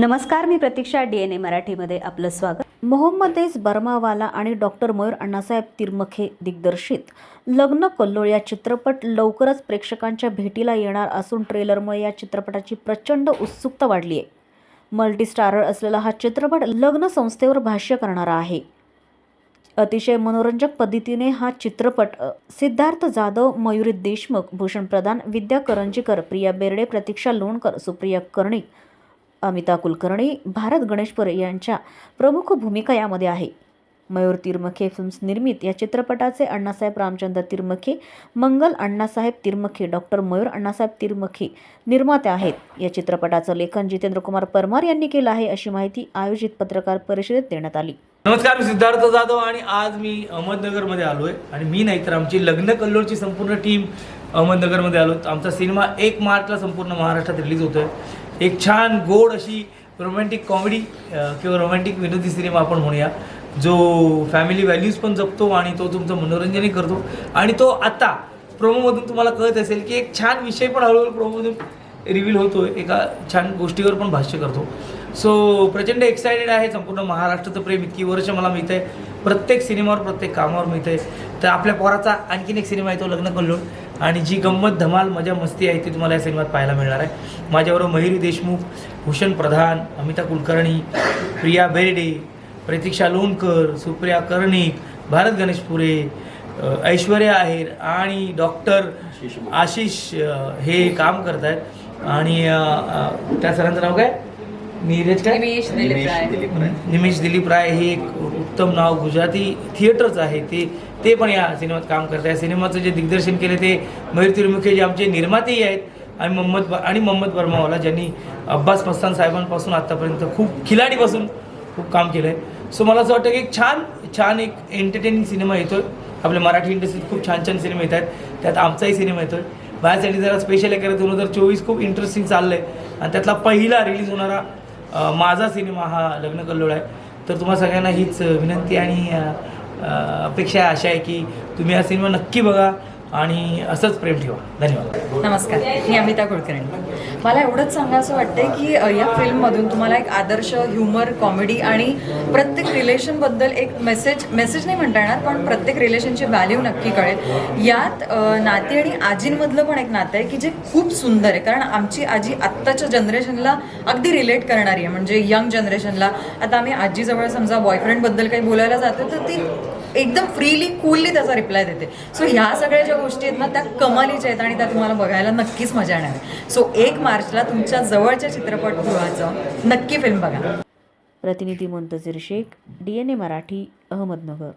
नमस्कार मी प्रतीक्षा D N ए मराठीमध्ये आपलं स्वागत. मोहम्मद एस बर्मावाला आणि डॉक्टर मयूर अण्णासाहेब तिरमखे दिग्दर्शित. लग्न कल्लोळ या चित्रपट लवकरच प्रेक्षकांच्या भेटीला येणार असून ट्रेलरमुळे या चित्रपटाची प्रचंड उत्सुकता वाढली आहे. मल्टीस्टारर असलेला हा चित्रपट लग्न संस्थेवर भाष्य करणारा आहे. अतिशय मनोरंजक पद्धतीने हा चित्रपट सिद्धार्थ जाधव मयुरी देशमुख भूषण प्रधान विद्या करंजीकर प्रिया बेर्डे प्रतीक्षा लोणकर सुप्रिया कर्णिक अमिता कुलकर्णी भारत गणेशपुरे यांच्या प्रमुख भूमिका यामध्ये आहे. मयूर तिरमखे फिल्म्स निर्मित या चित्रपटाचे अण्णासाहेब रामचंद्र तिरमखे मंगल अण्णासाहेब तिरमखे डॉक्टर मयूर अण्णासाहेब तिरमखे निर्माते आहेत. या चित्रपटाचं लेखन जितेंद्र कुमार परमार यांनी केलं आहे अशी माहिती आयोजित पत्रकार परिषदेत देण्यात आली. नमस्कार मी सिद्धार्थ जाधव आणि आज मी अहमदनगरमध्ये आलो आहे आणि मी नाही तर आमची लग्न कल्लोळची संपूर्ण टीम अहमदनगरमध्ये आलो आमचा सिनेमा एक मार्चला संपूर्ण महाराष्ट्रात रिलीज होतो आहे एक छान गोड अशी रोमॅन्टिक कॉमेडी किंवा रोमॅन्टिक विनोदी सिनेमा आपण म्हणूया जो फॅमिली व्हॅल्यूज पण जपतो आणि तो तुमचं मनोरंजनही करतो. आणि तो आता प्रोमोमधून तुम्हाला कळत असेल की एक छान विषय पण हळूहळू प्रोमोमधून रिव्हील होतो एका छान गोष्टीवर पण भाष्य करतो. सो प्रचंड एक्सायटेड आहे. संपूर्ण महाराष्ट्राचं प्रेम इतकी वर्ष मला मिळतं आहे प्रत्येक सिनेमावर प्रत्येक कामावर मिळतं आहे तर आपल्या पोराचा आणखीन एक सिनेमा आहे तो लग्न कल्लोळ आणि जी गंमत धमाल मजा मस्ती आहे ती तुम्हाला या सिनेमात पाहायला मिळणार आहे. माझ्याबरोबर मयुरी देशमुख भूषण प्रधान अमिता कुलकर्णी प्रिया बेर्डे प्रतीक्षा लोणकर सुप्रिया कर्णिक भारत गणेशपुरे ऐश्वर्या आहेर आणि डॉक्टर आशिष हे काम करत आहेत आणि त्या सरांचं नाव काय? नीरज काय? निमेश दिलीप राय. निमेश दिलीप राय हे एक उत्तम नाव गुजराती थिएटरच आहे. ते ते पण या सिनेमात काम करत आहे. सिनेमाचं जे दिग्दर्शन केलं ते मयूर तिरुमुखे जे आमचे निर्मातेही आहेत आणि मोहम्मद ब- आणि मोहम्मद वर्मावाला ज्यांनी अब्बास मस्तान साहेबांपासून आत्तापर्यंत खूप खिलाडीपासून खूप काम केलं आहे सो मला असं वाटतं की एक छान छान एक एंटरटेनिंग सिनेमा येतोय. आपल्या मराठी इंडस्ट्रीत खूप छान छान सिनेमा येत आहेत. त्यात आमचाही सिनेमा येतोय. माझ्यासाठी जरा स्पेशल आहे दोन हजार चोवीस खूप इंटरेस्टिंग चाललं आहे आणि त्यातला पहिला रिलीज होणारा माझा सिनेमा हा लग्न कल्लोळ आहे. तर तुम्हा सगळ्यांना हीच विनंती आणि अपेक्षा अशा आहे की तुम्ही हा सिनेमा नक्की बघा. आणि असंच प्रेम ठेवा. धन्यवाद. नमस्कार. मी अमिता कुलकर्णी. मला एवढंच सांगायचं वाटतंय की या फिल्ममधून तुम्हाला एक आदर्श ह्युमर कॉमेडी आणि प्रत्येक रिलेशनबद्दल एक मेसेज मेसेज नाही म्हणता येणार पण प्रत्येक रिलेशनची व्हॅल्यू नक्की कळेल. यात नाते नाती आणि आजींमधलं पण एक नातं आहे की जे खूप सुंदर आहे. कारण आमची आजी आत्ताच्या जनरेशनला अगदी रिलेट करणारी आहे. म्हणजे यंग जनरेशनला. आता आम्ही आजीजवळ समजा बॉयफ्रेंडबद्दल काही बोलायला जातो तर ती एकदम फ्रीली कूलली त्याचा रिप्लाय देते. सो ह्या सगळ्या ज्या गोष्टी आहेत ना त्या कमालीच्या आहेत आणि त्या तुम्हाला बघायला नक्कीच मजा येणार आहे. सो एक मार्चला तुमच्या जवळच्या चित्रपटगृहाचं नक्की फिल्म बघा. प्रतिनिधी Muntazir Shaikh D N A Marathi Ahmednagar.